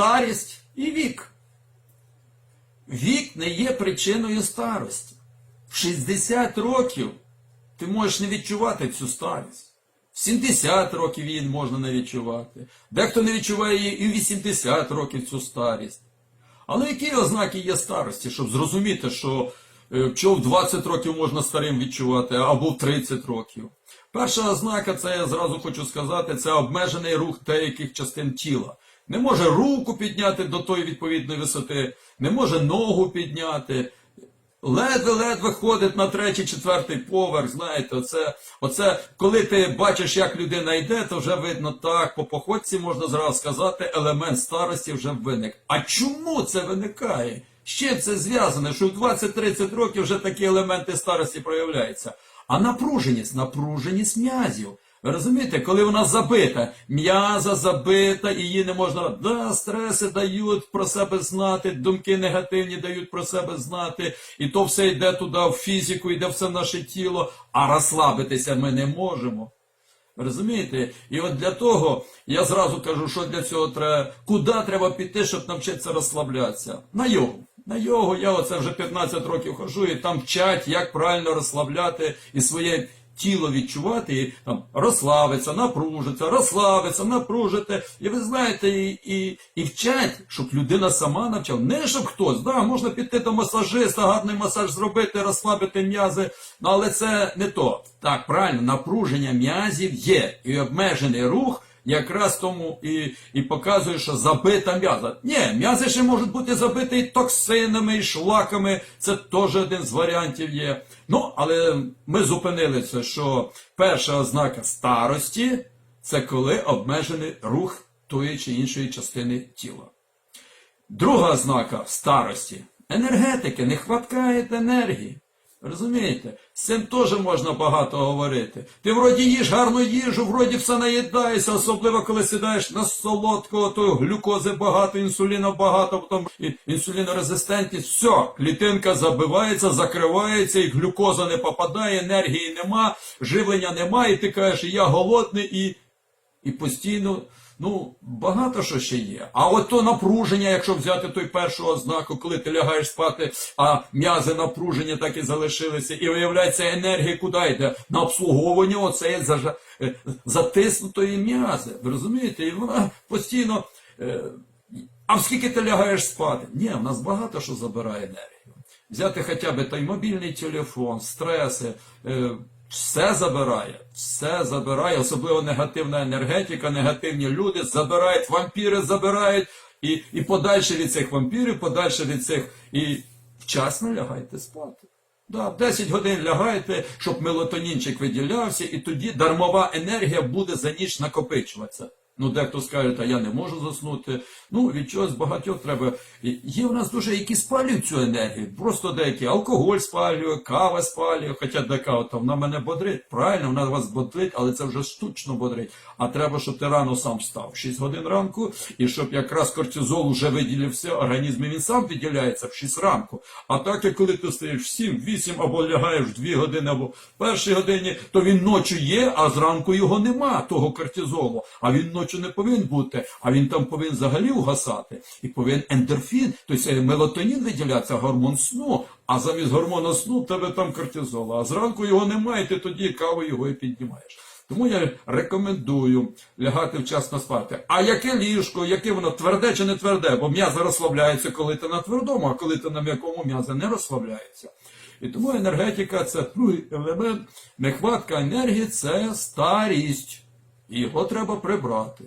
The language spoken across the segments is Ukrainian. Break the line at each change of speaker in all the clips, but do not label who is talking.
старість і вік. Вік не є причиною старості. В 60 років ти можеш не відчувати цю старість. В 70 років її можна не відчувати. Дехто не відчуває її і в 80 років цю старість. Але які ознаки є старості, щоб зрозуміти, що е, що в 20 років можна старим відчувати, або в 30 років? Перша ознака, це я зразу хочу сказати, це обмежений рух деяких частин тіла. Не може руку підняти до тої відповідної висоти, не може ногу підняти. Ледве-ледве ходить на третій, четвертий поверх, знаєте, оце, оце, коли ти бачиш, як людина йде, то вже видно так, по походці можна зразу сказати, елемент старості вже виник. А чому це виникає? З чим це зв'язано, що в 20-30 років вже такі елементи старості проявляються? А напруженість, напруженість м'язів. Розумієте, коли вона забита, м'яза забита, і її не можна. Да, стреси дають про себе знати, думки негативні дають про себе знати, і то все йде туди, в фізику, йде все в наше тіло, а розслабитися ми не можемо. Розумієте? І от для того я зразу кажу, що для цього треба, куди треба піти, щоб навчитися розслаблятися? На йогу. На йогу я оце вже 15 років хожу, і там вчать, як правильно розслабляти і своє тіло відчувати, і там розслабиться, напружиться, розслабиться, напружити. І ви знаєте, і, і, і вчать, щоб людина сама навчала. Не щоб хтось, да, можна піти до масажиста, гарний масаж зробити, розслабити м'язи, але це не то. Так, правильно, напруження м'язів є, і обмежений рух. Якраз тому і, і показує, що забита м'яза. Ні, м'язи ще можуть бути забиті токсинами, і шлаками. Це теж один з варіантів є. Ну, але ми зупинилися, що перша ознака старості це коли обмежений рух тої чи іншої частини тіла. Друга ознака старості енергетики, не хваткає енергії. Розумієте? З цим теж можна багато говорити. Ти вроді їж гарну їжу, вроді все наїдаєшся, особливо коли сідаєш на солодкого, то глюкози багато, інсуліну багато, потім інсулінорезистентність, все, клітинка забивається, закривається, і глюкоза не попадає, енергії нема, живлення нема, і ти кажеш, я голодний і і постійно, ну, багато що ще є. А от то напруження, якщо взяти той першу ознаку, коли ти лягаєш спати, а м'язи напруження так і залишилися, і виявляється, енергія куди йде? На обслуговування оцеї е, затиснутої м'язи. Ви розумієте? І вона постійно. Е... А скільки ти лягаєш спати? Ні, в нас багато що забирає енергію. Взяти хоча б той мобільний телефон, стреси. Все забирає, все забирає, особливо негативна енергетика, негативні люди забирають, вампіри забирають, і, і подальше від цих вампірів, подальше від цих. І вчасно лягайте спати. Да, 10 годин лягайте, щоб мелатонінчик виділявся, і тоді дармова енергія буде за ніч накопичуватися. Ну, дехто скаже, та я не можу заснути. Ну, від чогось багатьох треба. Є в нас дуже, які спалюють цю енергію. Просто деякі алкоголь спалює, кава спалює, хоча де кава там вона мене бодрить. Правильно, вона вас бодрить, але це вже штучно бодрить. А треба, щоб ти рано сам встав. 6 годин ранку, і щоб якраз кортизол вже виділився, організм він сам виділяється в 6 ранку. А так, як коли ти стоїш в 7, 8 або лягаєш в 2 години, або в першій годині, то він ночі є, а зранку його нема, того кортизолу. А він ночі не повинен бути, а він там повинен взагалі угасати. І повинен ендорфін, тобто мелатонін виділятися, гормон сну. А замість гормону сну в тебе там кортизол. А зранку його немає, ти тоді каву його і піднімаєш. Тому я рекомендую лягати вчасно спати. А яке ліжко, яке воно тверде чи не тверде? Бо м'язи розслабляються, коли ти на твердому, а коли ти на м'якому м'язи не розслабляються. І тому енергетика це другий елемент. Нехватка енергії це старість. Його треба прибрати.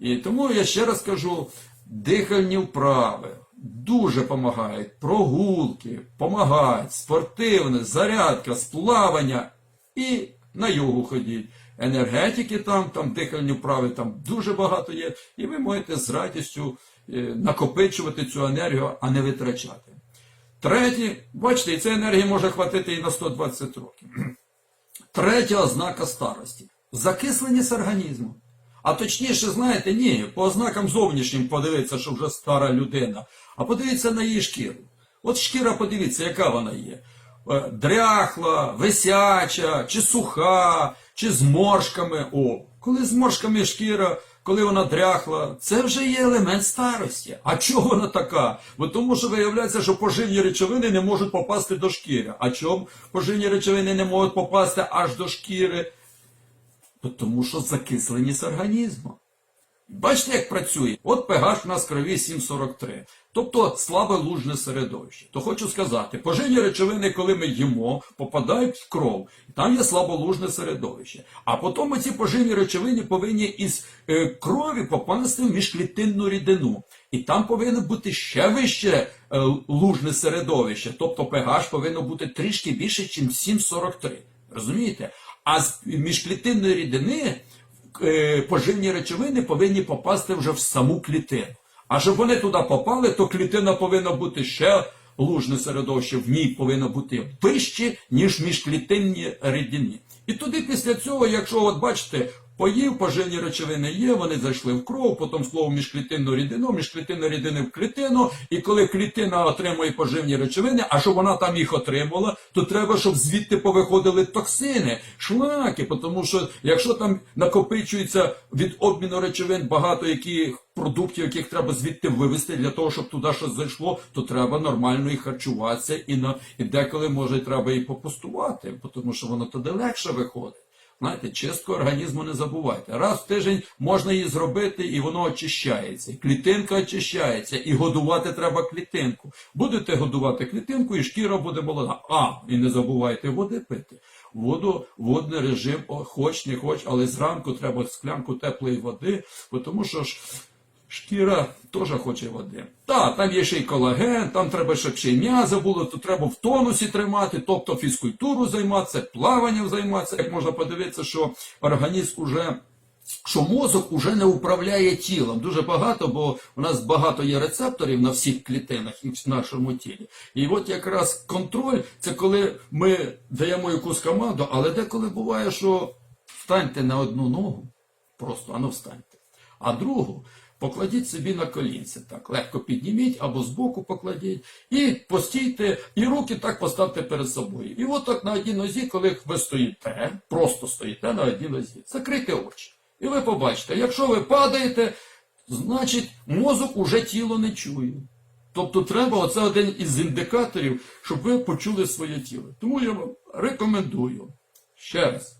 І тому я ще раз кажу: дихальні вправи дуже допомагають, прогулки, допомагають, спортивне, зарядка, сплавання і на йогу ходіть. Енергетики там, там дихальні вправи там дуже багато є, і ви можете з радістю е, накопичувати цю енергію, а не витрачати. Третє, бачите, і ця енергія може хватити і на 120 років. Третя ознака старості закисленість організму. А точніше, знаєте, ні, по ознакам зовнішнім подивитися, що вже стара людина, а подивіться на її шкіру. От шкіра, подивіться, яка вона є. Е, Дряхла, висяча, чи суха, чи з моршками. О, коли з моршками шкіра, коли вона дряхла, це вже є елемент старості. А чого вона така? Бо тому, що виявляється, що поживні речовини не можуть попасти до шкіри. А чому поживні речовини не можуть попасти аж до шкіри? Бо Тому що закисленість організму. Бачите, як працює? От pH в нас в крові 7,43. Тобто слабе лужне середовище. То хочу сказати, поживні речовини, коли ми їмо, попадають в кров. Там є слаболужне середовище. А потім ці поживні речовини повинні із е, крові попасти в міжклітинну рідину. І там повинно бути ще вище е, лужне середовище. Тобто pH повинно бути трішки більше, ніж 7,43. Розумієте? А з міжклітинної рідини е, поживні речовини повинні попасти вже в саму клітину. А щоб вони туди попали, то клітина повинна бути ще лужне середовище, в ній повинно бути вище, ніж міжклітинні рідини. І туди після цього, якщо от бачите, поїв, поживні речовини є, вони зайшли в кров, потім слово міжклітинну рідину, міжклітинну рідини в клітину, і коли клітина отримує поживні речовини, а щоб вона там їх отримала, то треба, щоб звідти повиходили токсини, шлаки, тому що якщо там накопичується від обміну речовин багато яких продуктів, яких треба звідти вивезти для того, щоб туди щось зайшло, то треба нормально і харчуватися, і на і деколи може треба і попустувати, тому що воно туди легше виходить. Знаєте, чистку організму не забувайте. Раз в тиждень можна її зробити, і воно очищається. І клітинка очищається, і годувати треба клітинку. Будете годувати клітинку, і шкіра буде молода. А, і не забувайте води пити. Воду, водний режим, хоч не хоч, але зранку треба склянку теплої води, тому що ж Шкіра теж хоче води. Так, там є ще й колаген, там треба, щоб ще й м'язи було, то треба в тонусі тримати, тобто фізкультуру займатися, плаванням займатися. Як можна подивитися, що організм уже. Що мозок уже не управляє тілом дуже багато, бо у нас багато є рецепторів на всіх клітинах і в нашому тілі. І от якраз контроль це коли ми даємо якусь команду, але деколи буває, що встаньте на одну ногу, просто ану встаньте, а другу покладіть собі на колінці. Так, легко підніміть або збоку покладіть, і постійте, і руки так поставте перед собою. І от так на одній нозі, коли ви стоїте, просто стоїте на одній нозі, закрийте очі. І ви побачите, якщо ви падаєте, значить мозок уже тіло не чує. Тобто треба, оце один із індикаторів, щоб ви почули своє тіло. Тому я вам рекомендую ще раз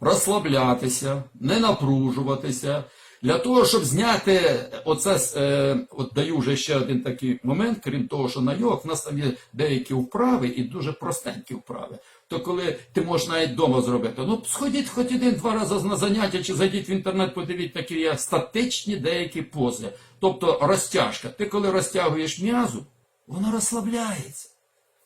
розслаблятися, не напружуватися. Для того, щоб зняти оце, е, от даю вже ще один такий момент, крім того, що на йог, в нас там є деякі вправи і дуже простенькі вправи. То коли ти можеш навіть вдома зробити, ну сходіть хоч один-два рази на заняття, чи зайдіть в інтернет, подивіть такі є статичні деякі пози. Тобто розтяжка. Ти коли розтягуєш м'язу, вона розслабляється.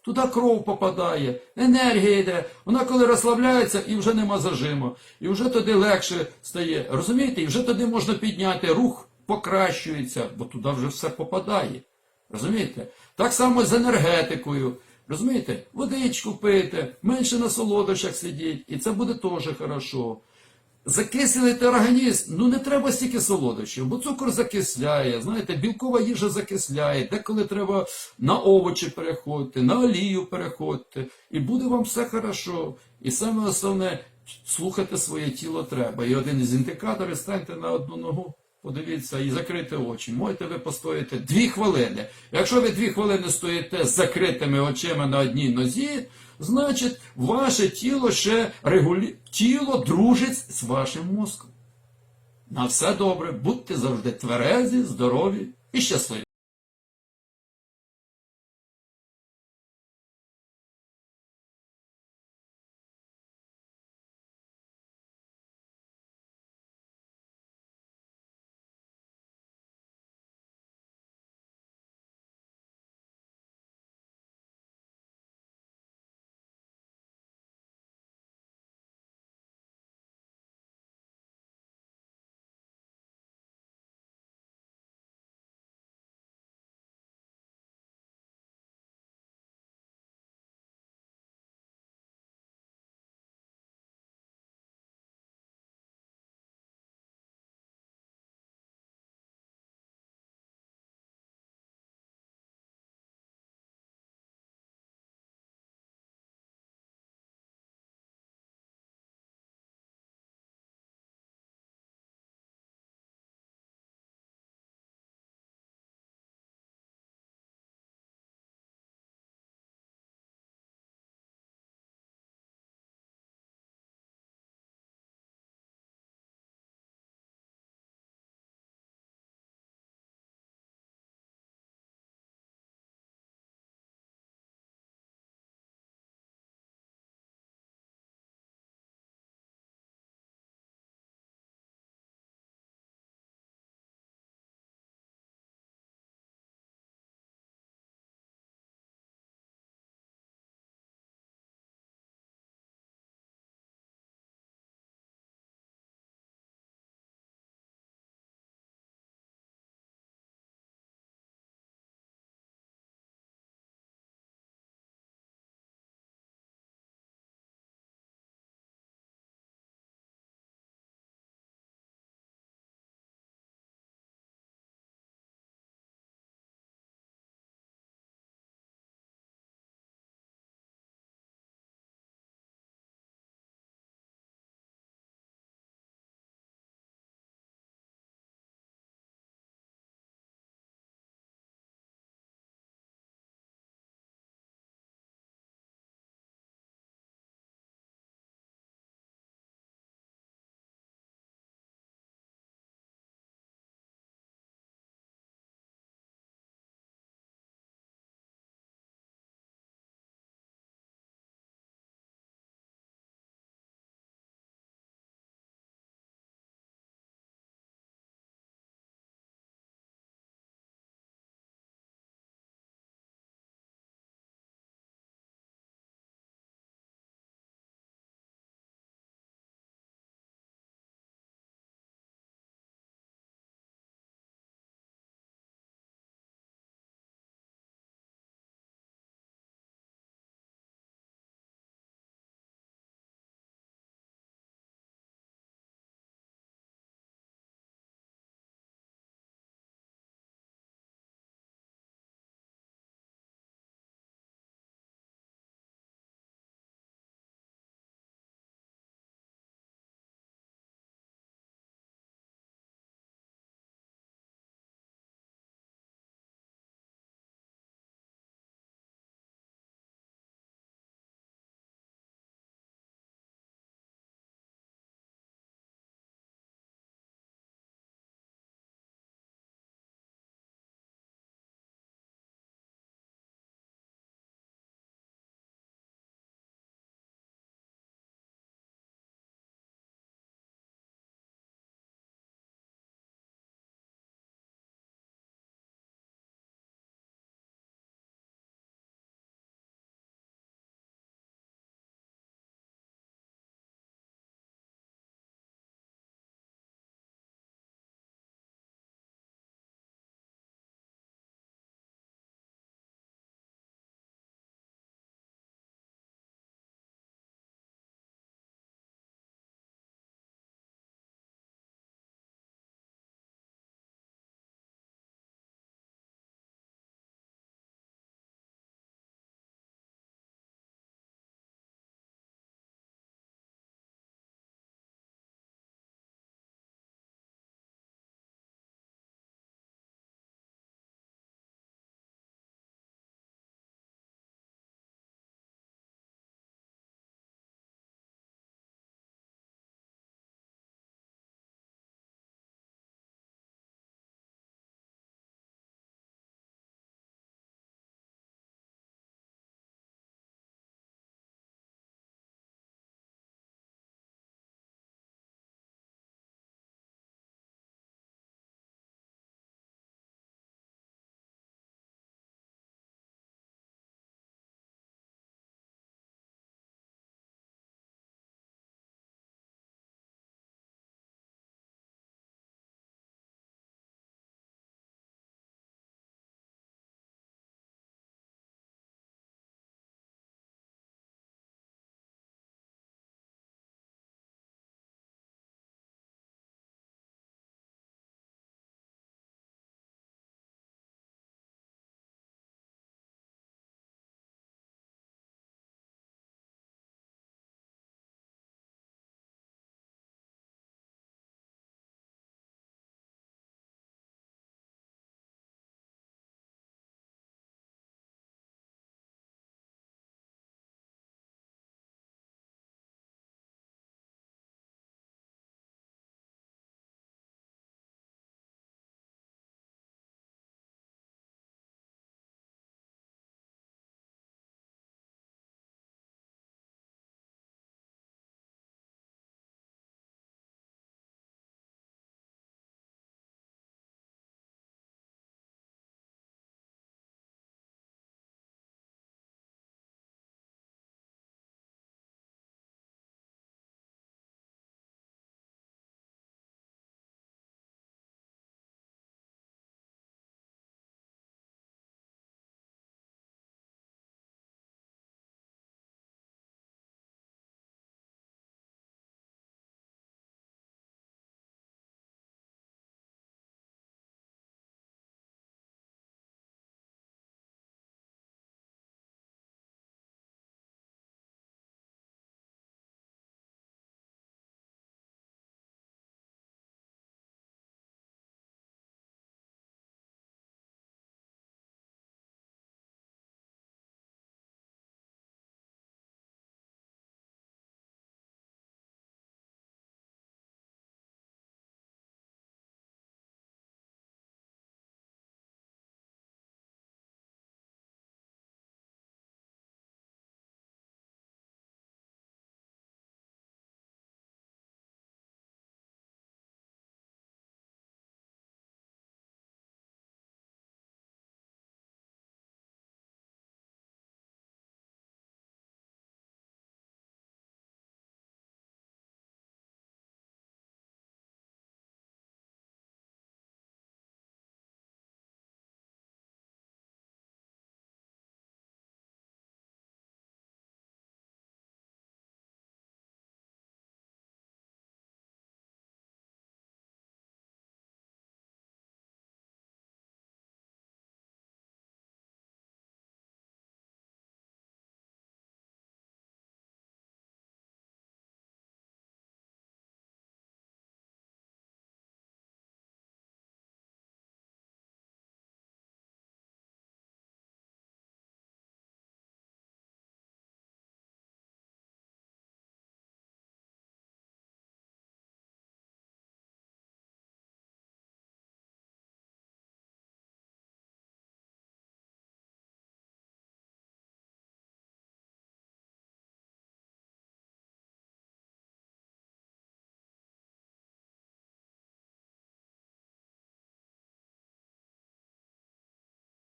Туди кров попадає, енергія йде. Вона коли розслабляється і вже нема зажиму. І вже туди легше стає. Розумієте? І вже туди можна підняти, рух покращується, бо туди вже все попадає. Розумієте? Так само з енергетикою. Розумієте? Водичку пийте, менше на солодощах сидіть, і це буде теж хорошо. Закислити організм, ну не треба стільки солодощів, бо цукор закисляє, знаєте, білкова їжа закисляє, деколи треба на овочі переходити, на олію переходити, і буде вам все хорошо. І саме основне, слухати своє тіло треба. І один із індикаторів станьте на одну ногу, подивіться і закрити очі. Можете ви постояти дві хвилини. Якщо ви дві хвилини стоїте з закритими очима на одній нозі, значить ваше тіло ще регулює, тіло дружить з вашим мозком. На все добре, будьте завжди тверезі, здорові і щасливі.